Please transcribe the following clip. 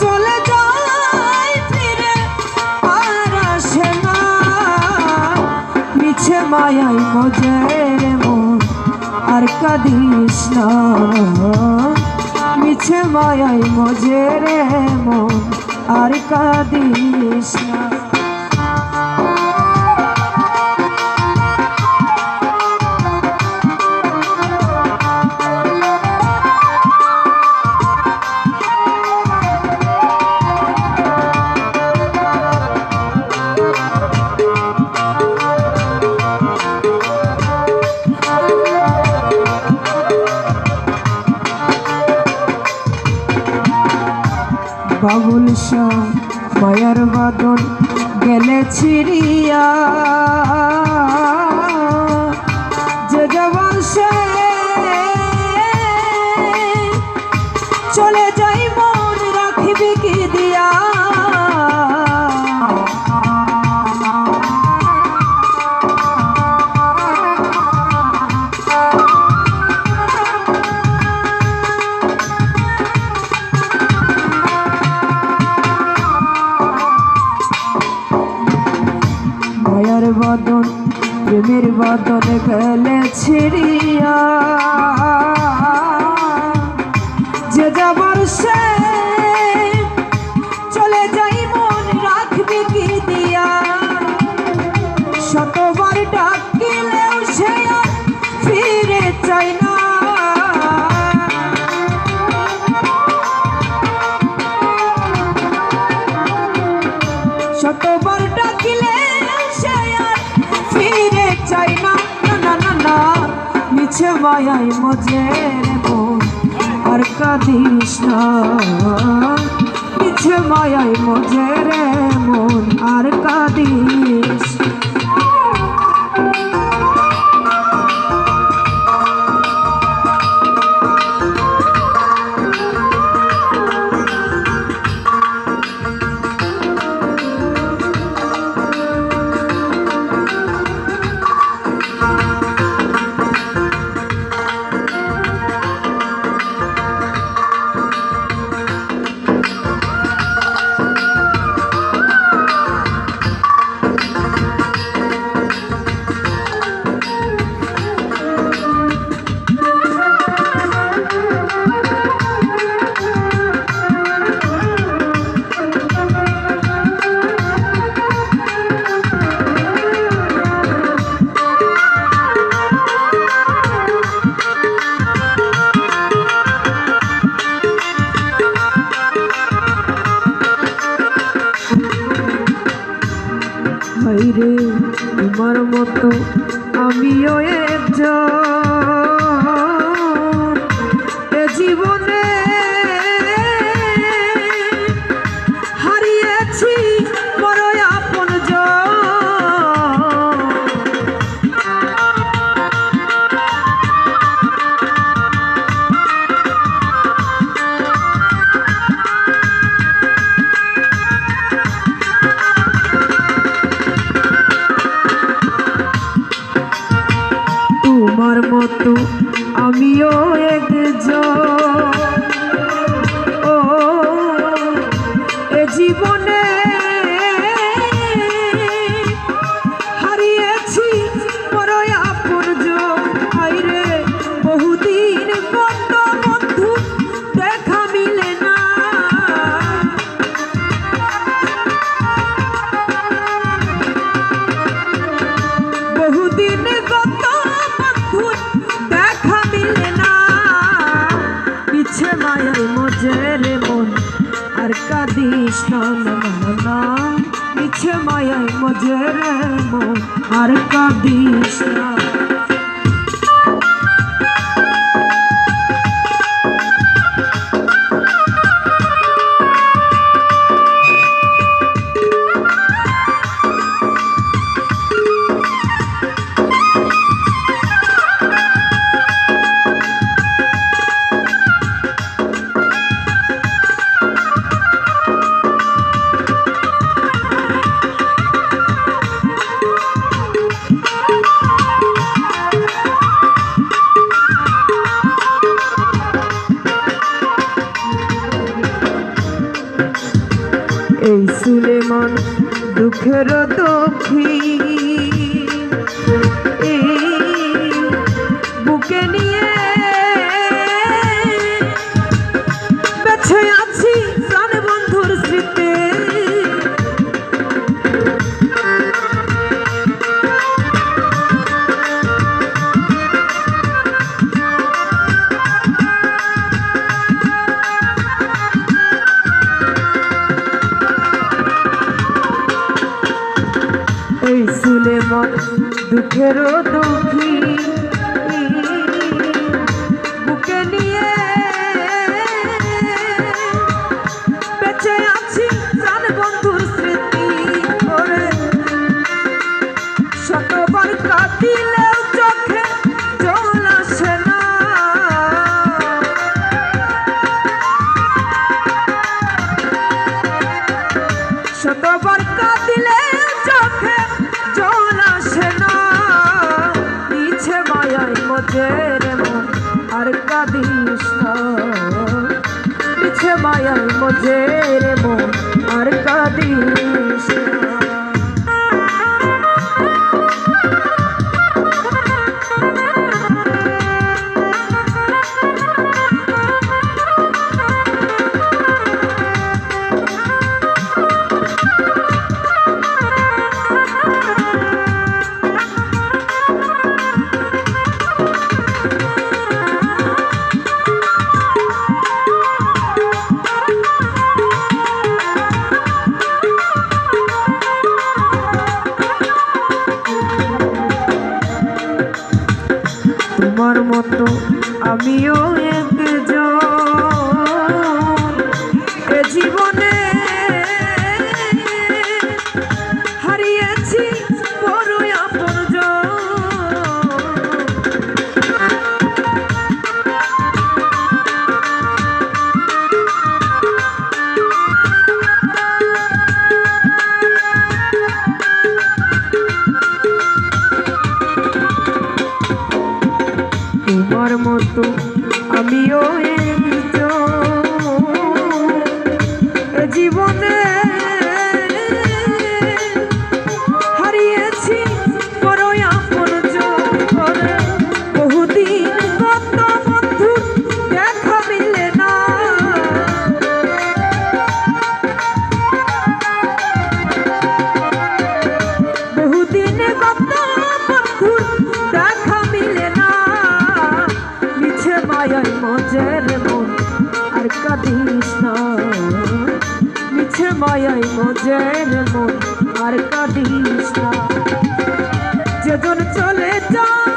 চলে আর মিছে মায়াই মজের মন, আর কাঁদিস না। মিছে মায়াই মজের মন, আর কাঁদিস না। বাবুল শাহ মায়ার বাদন গেলে ছিড়িয়া। যে জবান সে চলে যাই প্রেমের বাদন গেলে ছিড়িয়া। যে যাবার সে চলে যাই মন রাখবি কি দিয়া। শতবার ডাকিলেও সে ফিরে চাই না। শতবার মিছে মায়াই মজের মন আর কাঁদিস না। মিছে মায়াই মজের মন আর কাঁদিস ভাইরে তোমার মতো আমিও একজন মজের মন আর কাঁদিস না না মিছে পিছে মায়ের মজের মন আর কাঁদিস না। মন দুঃখের দক্ষিণ দিছিলে মন দুঃখেরও দুঃখী। বুকে নিয়ে বেঁচে আছি প্রাণ বন্ধুর স্মৃতি করে শতবার কাটিলে নিজের আর কাঁদিস না। পিছে মায়াল মজের আর কাঁদিস মতো আমিও মায়াই মজের মন আর কাঁদিস না। যেজন চলে যায়